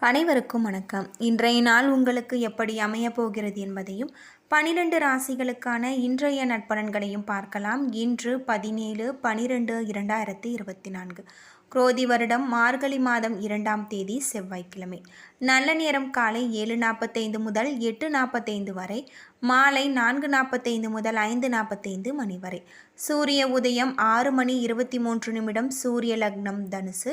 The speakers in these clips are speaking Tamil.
அனைவருக்கும் வணக்கம். இன்றைய நாள் உங்களுக்கு எப்படி அமையப் போகிறது என்பதையும் பனிரெண்டு ராசிகளுக்கான இன்றைய நட்பலன்களையும் பார்க்கலாம். இன்று பதினேழு பனிரெண்டு இரண்டாயிரத்தி இருபத்தி நான்கு. குரோதி வருடம் மார்கழி மாதம் இரண்டாம் தேதி செவ்வாய்க்கிழமை. நல்ல நேரம் காலை ஏழு நாற்பத்தைந்து முதல் எட்டு நாற்பத்தைந்து வரை மாலை நான்கு நாற்பத்தைந்து முதல் ஐந்து நாற்பத்தைந்து மணி வரை. சூரிய உதயம் ஆறு மணி இருபத்தி மூன்று நிமிடம் சூரிய லக்னம் தனுசு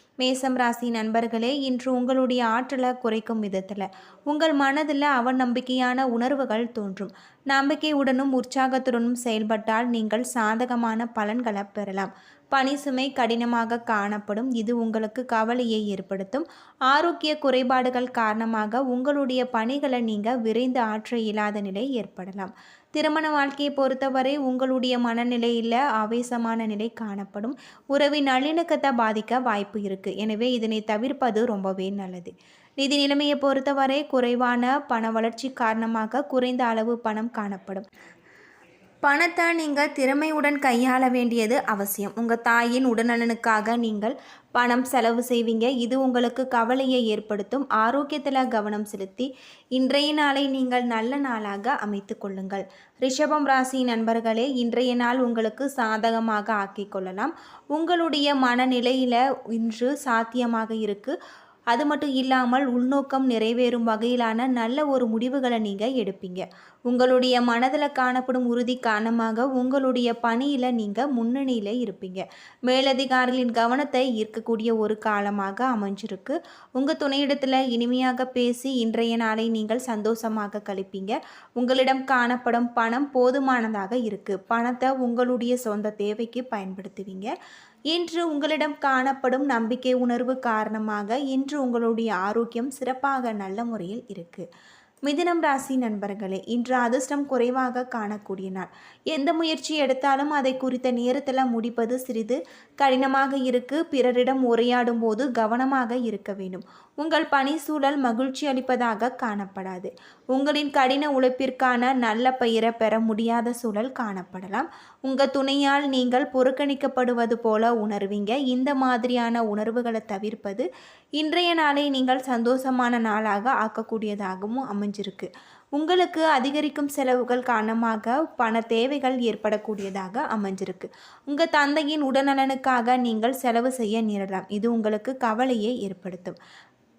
மேசம் ராசி நண்பர்களே இன்று உங்களுடைய ஆற்றலை குறைக்கும் விதத்தில் உங்கள் மனதில் அவநம்பிக்கையான உணர்வுகள் தோன்றும். நம்பிக்கையுடனும் உற்சாகத்துடனும் செயல்பட்டால் நீங்கள் சாதகமான பலன்களை பெறலாம். பணி சுமை கடினமாக காணப்படும். இது உங்களுக்கு கவலையை ஏற்படுத்தும். ஆரோக்கிய குறைபாடுகள் காரணமாக உங்களுடைய பணிகளை நீங்கள் விரைந்து ஆற்ற இயலாத நிலை ஏற்படலாம். திருமண வாழ்க்கையை பொறுத்தவரை உங்களுடைய மனநிலையில் ஆவேசமான நிலை காணப்படும். உறவின் நல்லிணக்கத்தை பாதிக்க வாய்ப்பு இருக்குது எனவே இதனை தவிர்ப்பது ரொம்பவே நல்லது. நிதி நிலைமையை பொறுத்தவரை குறைவான பண வளர்ச்சி காரணமாக குறைந்த அளவு பணம் காணப்படும். பணத்தை நீங்கள் திறமையுடன் கையாள வேண்டியது அவசியம். உங்கள் தாயின் உடல்நலனுக்காக நீங்கள் பணம் செலவு செய்வீங்க. இது உங்களுக்கு கவலையை ஏற்படுத்தும். ஆரோக்கியத்தில் கவனம் செலுத்தி இன்றைய நாளை நீங்கள் நல்ல நாளாக அமைத்து கொள்ளுங்கள். ரிஷபம் ராசி நண்பர்களே இன்றைய நாள் உங்களுக்கு சாதகமாக ஆக்கிக் கொள்ளலாம். உங்களுடைய மனநிலையில் இன்று சாத்தியமாக இருக்குது அது மட்டும் இல்லாமல் உள்நோக்கம் நிறைவேறும் வகையிலான நல்ல ஒரு முடிவுகளை நீங்கள் எடுப்பீங்க. உங்களுடைய மனதில் காணப்படும் உறுதி காரணமாக உங்களுடைய பணியில் நீங்கள் முன்னணியில் இருப்பீங்க. மேலதிகாரிகளின் கவனத்தை ஈர்க்கக்கூடிய ஒரு காலமாக அமைஞ்சிருக்கு. உங்கள் துணையிடத்தில் இனிமையாக பேசி இன்றைய நாளை நீங்கள் சந்தோஷமாக கழிப்பீங்க. உங்களிடம் காணப்படும் பணம் போதுமானதாக இருக்குது பணத்தை உங்களுடைய சொந்த தேவைக்கு பயன்படுத்துவீங்க. இன்று உங்களிடம் காணப்படும் நம்பிக்கை உணர்வு காரணமாக இன்று உங்களுடைய ஆரோக்கியம் சிறப்பாக நல்ல முறையில் இருக்குது மிதினம் ராசி நண்பர்களே இன்று அதிர்ஷ்டம் குறைவாக காணக்கூடிய நாள். எந்த முயற்சி எடுத்தாலும் அதை குறித்த நேரத்தில் முடிப்பது சிறிது கடினமாக இருக்கு. பிறரிடம் உரையாடும் போது கவனமாக இருக்க வேண்டும். உங்கள் பணி சூழல் மகிழ்ச்சி அளிப்பதாக காணப்படாது. உங்களின் கடின உழைப்பிற்கான நல்ல பெயரை பெற முடியாத சூழல் காணப்படலாம். உங்கள் துணையால் நீங்கள் புறக்கணிக்கப்படுவது போல உணர்வீங்க. இந்த மாதிரியான உணர்வுகளை தவிர்ப்பது இன்றைய நாளை நீங்கள் சந்தோஷமான நாளாக ஆக்கக்கூடியதாகவும் அமைஞ்சிருக்கு. உங்களுக்கு அதிகரிக்கும் செலவுகள் காரணமாக பண தேவைகள் ஏற்படக்கூடியதாக அமைஞ்சிருக்கு. உங்கள் தந்தையின் உடல்நலனுக்காக நீங்கள் செலவு செய்ய நேரலாம் இது உங்களுக்கு கவலையை ஏற்படுத்தும்.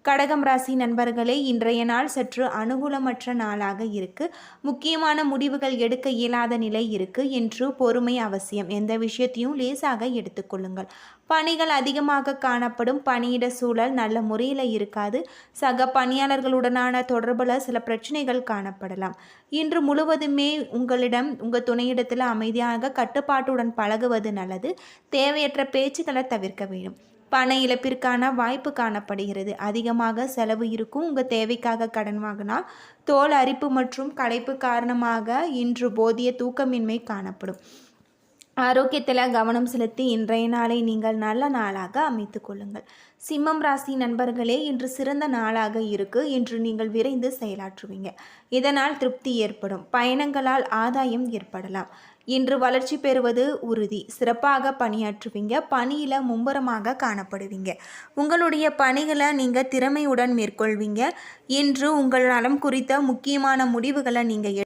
கடகம் ராசி நண்பர்களே இன்றைய நாள் சற்று அனுகூலமற்ற நாளாக இருக்கு. முக்கியமான முடிவுகள் எடுக்க இயலாத நிலை இருக்கு. என்று பொறுமை அவசியம். எந்த விஷயத்தையும் லேசாக எடுத்துக்கொள்ளுங்கள் பணிகள் அதிகமாக காணப்படும். பணியிட சூழல் நல்ல முறையில் இருக்காது. சக பணியாளர்களுடனான தொடர்பில் சில பிரச்சனைகள் காணப்படலாம். இன்று முழுவதுமே உங்களிடம் உங்கள் துணையிடத்தில் அமைதியாக கட்டுப்பாட்டுடன் பழகுவது நல்லது. தேவையற்ற பேச்சுக்களை தவிர்க்க வேண்டும். பண இழப்பிற்கான வாய்ப்பு காணப்படுகிறது. அதிகமாக செலவு இருக்கும். உங்கள் தேவைக்காக கடன் வாங்கினா தோல் அரிப்பு மற்றும் களைப்பு காரணமாக இன்று போதிய தூக்கமின்மை காணப்படும். ஆரோக்கியத்தில் கவனம் செலுத்தி இன்றைய நாளை நீங்கள் நல்ல நாளாக அமைத்து கொள்ளுங்கள். சிம்மம் ராசி நண்பர்களே இன்று சிறந்த நாளாக இருக்கு. இன்று நீங்கள் விரைந்து செயலாற்றுவீங்க. இதனால் திருப்தி ஏற்படும். பயணங்களால் ஆதாயம் ஏற்படலாம். இன்று வளர்ச்சி பெறுவது உறுதி. சிறப்பாக பணியாற்றுவீங்க. பணியில் மும்முரமாக காணப்படுவீங்க. உங்களுடைய பணிகளை நீங்கள் திறமையுடன் மேற்கொள்வீங்க. இன்று உங்கள் நலம் குறித்த முக்கியமான முடிவுகளை நீங்கள்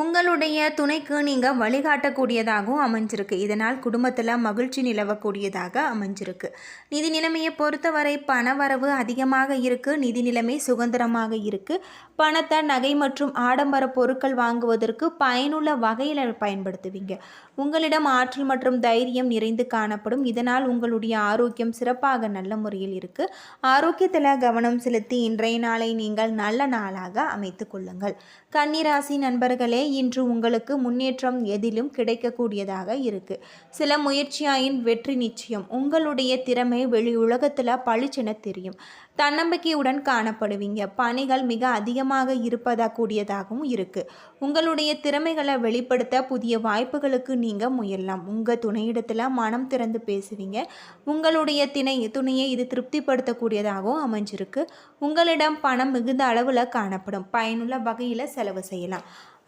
உங்களுடைய துணைக்கு நீங்கள் வழிகாட்டக்கூடியதாகவும் அமைஞ்சிருக்கு. இதனால் குடும்பத்தில் மகிழ்ச்சி நிலவக்கூடியதாக அமைஞ்சிருக்கு. நிதி நிலைமையை பொறுத்தவரை பணவரவு அதிகமாக இருக்குது நிதி நிலைமை சுதந்திரமாக இருக்குது பணத்தை நகை மற்றும் ஆடம்பர பொருட்கள் வாங்குவதற்கு பயனுள்ள வகையில் பயன்படுத்துவீங்க. உங்களிடம் ஆற்றல் மற்றும் தைரியம் நிறைந்து காணப்படும். இதனால் உங்களுடைய ஆரோக்கியம் சிறப்பாக நல்ல முறையில் இருக்குது ஆரோக்கியத்தில் கவனம் செலுத்தி இன்றைய நாளை நீங்கள் நல்ல நாளாக அமைத்து கொள்ளுங்கள். கன்னிராசி நண்பர்களே இன்று உங்களுக்கு முன்னேற்றம் எதிலும் கிடைக்கக்கூடியதாக இருக்கு. சில முயற்சியாயின் வெற்றி நிச்சயம். உங்களுடைய திறமை வெளி உலகத்தில் பளிச்சென தெரியும். தன்னம்பிக்கையுடன் காணப்படுவீங்க. பணிகள் மிக அதிகமாக இருப்பதா கூடியதாகவும் இருக்குது உங்களுடைய திறமைகளை வெளிப்படுத்த புதிய வாய்ப்புகளுக்கு நீங்கள் முயலலாம். உங்கள் துணையிடத்தில் மனம் திறந்து பேசுவீங்க. உங்களுடைய திணை துணையை இது திருப்திப்படுத்தக்கூடியதாகவும் அமைஞ்சிருக்கு. உங்களிடம் பணம் மிகுந்த அளவில் காணப்படும். பயனுள்ள வகையில் செலவு செய்யலாம்.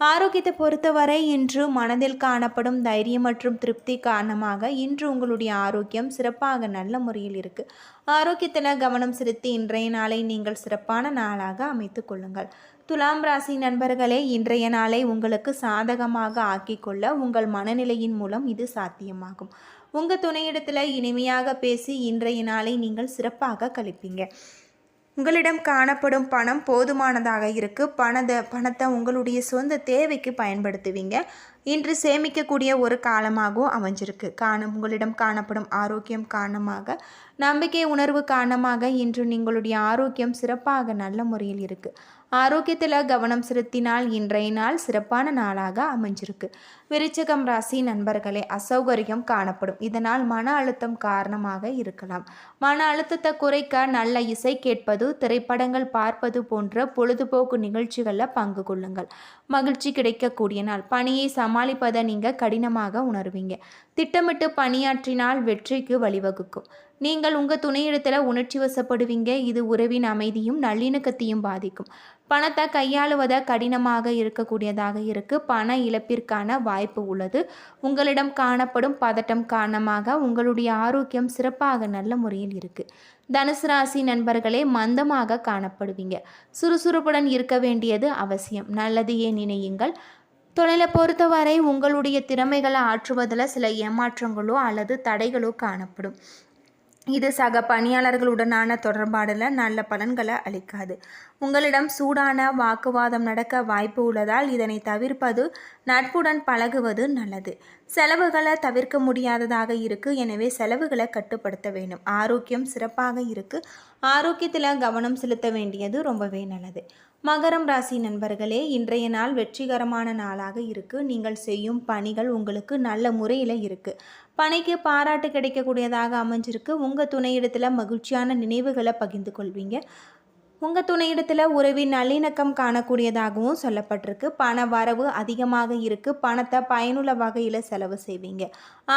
ஆரோக்கியத்தை பொறுத்தவரை இன்று மனதில் காணப்படும் தைரியம் மற்றும் திருப்தி காரணமாக இன்று உங்களுடைய ஆரோக்கியம் சிறப்பாக நல்ல முறையில் இருக்குது ஆரோக்கியத்தில் கவனம் செலுத்தி இன்றைய நாளை நீங்கள் சிறப்பான நாளாக அமைத்து கொள்ளுங்கள். துலாம் ராசி நண்பர்களே இன்றைய நாளை உங்களுக்கு சாதகமாக ஆக்கிக்கொள்ள உங்கள் மனநிலையின் மூலம் இது சாத்தியமாகும். உங்கள் துணையிடத்தில் இனிமையாக பேசி இன்றைய நாளை நீங்கள் சிறப்பாக கழிப்பீங்க. உங்களிடம் காணப்படும் பணம் போதுமானதாக இருக்கு. பணத்தை பணத்தை உங்களுடைய சொந்த தேவைக்கு பயன்படுத்துவீங்க. இன்று சேமிக்கக்கூடிய ஒரு காலமாகவும் அமைஞ்சிருக்கு. காண உங்களிடம் காணப்படும் ஆரோக்கியம் காரணமாக நம்பிக்கை உணர்வு காரணமாக இன்று உங்களுடைய ஆரோக்கியம் சிறப்பாக நல்ல முறையில் இருக்குது ஆரோக்கியத்தில் கவனம் செலுத்தினால் இன்றைய நாள் சிறப்பான நாளாக அமைஞ்சிருக்கு. விருச்சகம் ராசி நண்பர்களே அசௌகரியம் காணப்படும். இதனால் மன அழுத்தம் காரணமாக இருக்கலாம். மன அழுத்தத்தை குறைக்க நல்ல இசை கேட்பது திரைப்படங்கள் பார்ப்பது போன்ற பொழுதுபோக்கு நிகழ்ச்சிகளில் பங்கு கொள்ளுங்கள். மகிழ்ச்சி கிடைக்கக்கூடிய நாள். பணியை சமாளிப்பதை நீங்கள் கடினமாக உணர்வீங்க. திட்டமிட்டு பணியாற்றினால் வெற்றிக்கு வழிவகுக்கும். நீங்கள் உங்கள் துணையிடத்தில் உணர்ச்சி வசப்படுவீங்க. இது உறவின் அமைதியும் நல்லிணக்கத்தையும் பாதிக்கும். பணத்தை கையாளுவத கடினமாக இருக்கக்கூடியதாக இருக்குது பண இழப்பிற்கான வாய்ப்பு உள்ளது. உங்களிடம் காணப்படும் பதட்டம் காரணமாக உங்களுடைய ஆரோக்கியம் சிறப்பாக நல்ல முறையில் இருக்குது தனுசு ராசி நண்பர்களே மந்தமாக காணப்படுவீங்க. சுறுசுறுப்புடன் இருக்க வேண்டியது அவசியம். நல்லதையே நினையுங்கள். தொழிலை பொறுத்தவரை உங்களுடைய திறமைகளை ஆற்றுவதில் சில ஏமாற்றங்களோ அல்லது தடைகளோ காணப்படும். இது சக பணியாளர்களுடனான தொடர்பாடில் நல்ல பலன்களை அளிக்காது. உங்களிடம் சூடான வாக்குவாதம் நடக்க வாய்ப்பு உள்ளதால் இதனை தவிர்ப்பது நட்புடன் பழகுவது நல்லது. செலவுகளை தவிர்க்க முடியாததாக இருக்குது எனவே செலவுகளை கட்டுப்படுத்த வேண்டும். ஆரோக்கியம் சிறப்பாக இருக்குது ஆரோக்கியத்தில் கவனம் செலுத்த வேண்டியது ரொம்பவே நல்லது. மகரம் ராசி நண்பர்களே இன்றைய நாள் வெற்றிகரமான நாளாக இருக்குது நீங்கள் செய்யும் பணிகள் உங்களுக்கு நல்ல முறையில் இருக்குது பணிக்கு பாராட்டு கிடைக்கக்கூடியதாக அமைஞ்சிருக்கு. உங்கள் துணையிடத்தில் மகிழ்ச்சியான நினைவுகளை பகிர்ந்து கொள்வீங்க. உங்கள் துணையிடத்தில் உறவின் நல்லிணக்கம் காணக்கூடியதாகவும் சொல்லப்பட்டிருக்கு. பண வரவு அதிகமாக இருக்குது பணத்தை பயனுள்ள வகையில் செலவு செய்வீங்க.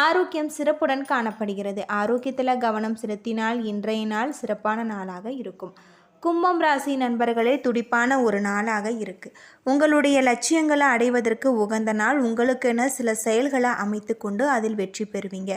ஆரோக்கியம் சிறப்புடன் காணப்படுகிறது. ஆரோக்கியத்தில் கவனம் செலுத்தினால் இன்றைய நாள் சிறப்பான நாளாக இருக்கும். கும்பம் ராசி நண்பர்களே துடிப்பான ஒரு நாளாக இருக்குது உங்களுடைய லட்சியங்களை அடைவதற்கு உகந்த நாள். உங்களுக்கென சில செயல்களை அமைத்து கொண்டு அதில் வெற்றி பெறுவீங்க.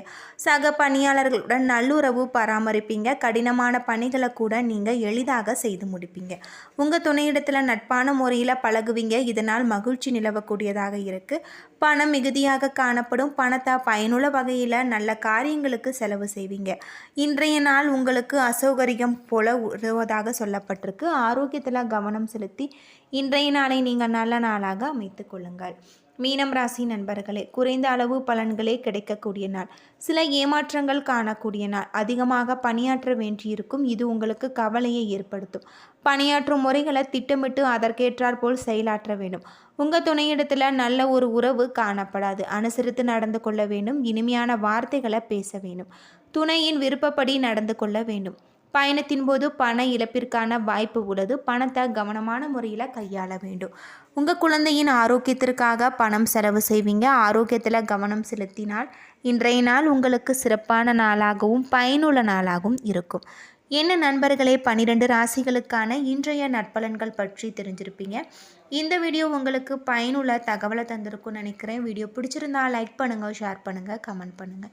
சக பணியாளர்களுடன் நல்லுறவு பராமரிப்பீங்க. கடினமான பணிகளை கூட நீங்கள் எளிதாக செய்து முடிப்பீங்க. உங்கள் துணையிடத்தில் நட்பான முறையில் பழகுவீங்க. இதனால் மகிழ்ச்சி நிலவக்கூடியதாக இருக்குது பணம் மிகுதியாக காணப்படும். பணத்தை பயனுள்ள வகையில் நல்ல காரியங்களுக்கு செலவு செய்வீங்க. இன்றைய நாள் உங்களுக்கு அசௌகரியம் போல உருவதாக சொல்லப்பட்டிருக்கு. ஆரோக்கியத்தில் கவனம் செலுத்தி இன்றைய நாளை நீங்கள் நல்ல நாளாக அமைத்து கொள்ளுங்கள். மீனம் ராசி நண்பர்களே குறைந்த அளவு பலன்களே கிடைக்கக்கூடிய நாள். சில ஏமாற்றங்கள் காணக்கூடிய நாள். அதிகமாக பணியாற்ற வேண்டியிருக்கும். இது உங்களுக்கு கவலையை ஏற்படுத்தும். பணியாற்றும் முறைகளை திட்டமிட்டு அதற்கேற்றாற் போல் செயலாற்ற வேண்டும். உங்கள் துணையிடத்தில் நல்ல ஒரு உறவு காணப்படாது. அனுசரித்து நடந்து கொள்ள வேண்டும். இனிமையான வார்த்தைகளை பேச வேண்டும். துணையின் விருப்பப்படி நடந்து கொள்ள வேண்டும். பயணத்தின் போது பண இழப்பிற்கான வாய்ப்பு உள்ளது. பணத்தை கவனமான முறையில் கையாள வேண்டும். உங்கள் குழந்தையின் ஆரோக்கியத்திற்காக பணம் செலவு செய்வீங்க. ஆரோக்கியத்தில் கவனம் செலுத்தினால் இன்றைய நாள் உங்களுக்கு சிறப்பான நாளாகவும் பயனுள்ள நாளாகவும் இருக்கும். என்ன நண்பர்களே பன்னிரெண்டு ராசிகளுக்கான இன்றைய நட்பலன்கள் பற்றி தெரிஞ்சிருப்பீங்க. இந்த வீடியோ உங்களுக்கு பயனுள்ள தகவலை தந்திருக்கும்னு நினைக்கிறேன். வீடியோ பிடிச்சிருந்தா லைக் பண்ணுங்கள் ஷேர் பண்ணுங்கள் கமெண்ட் பண்ணுங்கள்